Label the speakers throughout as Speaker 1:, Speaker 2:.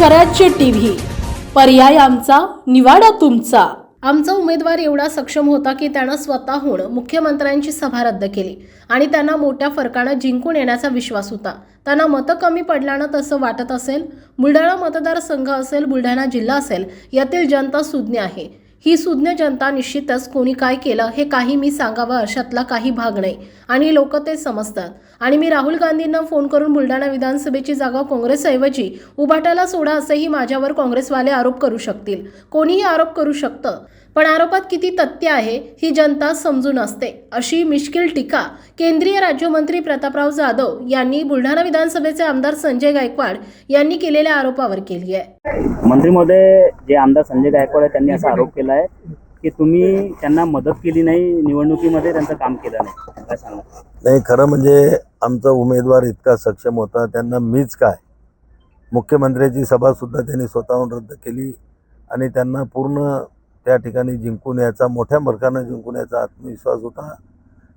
Speaker 1: स्वराज्य टीव्ही. पर्याय आमचा निवाडा तुमचा. आमचा उमेदवार एवढा सक्षम होता की त्यानं स्वतःहून मुख्यमंत्र्यांची सभा रद्द केली आणि त्यांना मोठ्या फरकानं जिंकून येण्याचा विश्वास होता. त्यांना मतं कमी पडल्यानं तसं वाटत असेल बुलढाणा मतदारसंघ असेल बुलढाणा जिल्हा असेल यातील जनता सुज्ञ आहे. ही सुज्ञ जनता निश्चितच कोणी काय केलं हे काही मी सांगावं अशातला काही भाग नाही. आणि लोक ते समजतात. आणि मी राहुल गांधींना फोन करून बुलढाणा विधानसभेची जागा काँग्रेसऐवजी उभाटाला सोडा असेही माझ्यावर काँग्रेसवाले आरोप करू शकतील. कोणीही आरोप करू शकतं. पण आरोपात किती तथ्य आहे ही जनता समजून असते. अशी मिश्किल टीका केंद्रीय राज्यमंत्री प्रतापराव जाधव यांनी बुलढाणा विधानसभेचे आमदार संजय गायकवाड यांनी केलेल्या आरोपावर केली आहे.
Speaker 2: मंत्री महोदय जे आमदार संजय गायकवाड आहे त्यांनी असा आरोप केला आहे की तुम्ही त्यांना मदत केली नाही निवडणुकीमध्ये त्यांचं काम केलं नाही. काय सांगा
Speaker 3: नाही खरं म्हणजे आमचा उमेदवार इतका सक्षम होता त्यांना मीच काय? मुख्यमंत्र्याची सभासुद्धा त्यांनी स्वतःहून रद्द केली आणि त्यांना पूर्ण त्या ठिकाणी जिंकून यायचा मोठ्या मर्कानं जिंकून यायचा आत्मविश्वास होता.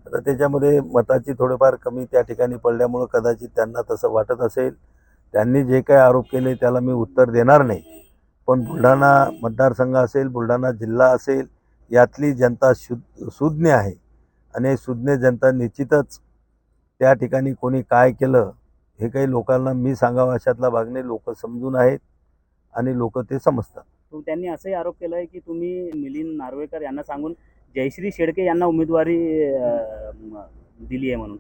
Speaker 3: आता त्याच्यामध्ये मताची थोडेफार कमी त्या ठिकाणी पडल्यामुळं कदाचित त्यांना तसं वाटत असेल. त्यांनी जे काही आरोप केले त्याला मी उत्तर देणार नाही. पण बुलढाणा मतदारसंघ असेल बुलढाणा जिल्हा असेल यातली जनता शु सुज्ञ आहे. आणि सुज्ञ जनता निश्चितच त्या ठिकाणी कोणी काय केलं हे काही लोकांना मी सांगावं अशातला भाग नाही. लोक समजून आहेत आणि लोक ते समजतात.
Speaker 2: त्यांनी असंही आरोप केला आहे की तुम्ही मिलिंद नार्वेकर यांना सांगून जयश्री शेडके यांना उमेदवारी दिली आहे म्हणून.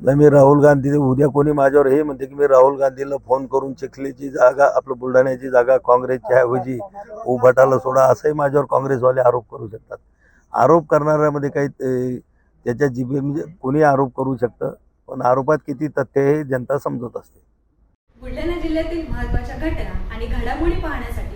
Speaker 3: नाही मी राहुल गांधी उद्या कोणी माझ्यावर हे म्हणते की मी राहुल गांधीला फोन करून चिखलीची जागा आपलं बुलढाण्याची जागा काँग्रेसच्या ऐवजी उभाटाला सोडा असंही माझ्यावर काँग्रेसवाले आरोप करू शकतात. आरोप करणाऱ्यामध्ये काही ते- त्याच्या जिभे म्हणजे कोणी आरोप करू शकतं पण आरोपात किती तथ्य आहे हे जनता समजत असते.
Speaker 4: बुलढाणा जिल्ह्यातील महत्त्वाच्या घटना आणि घडामोडी पाहण्यासाठी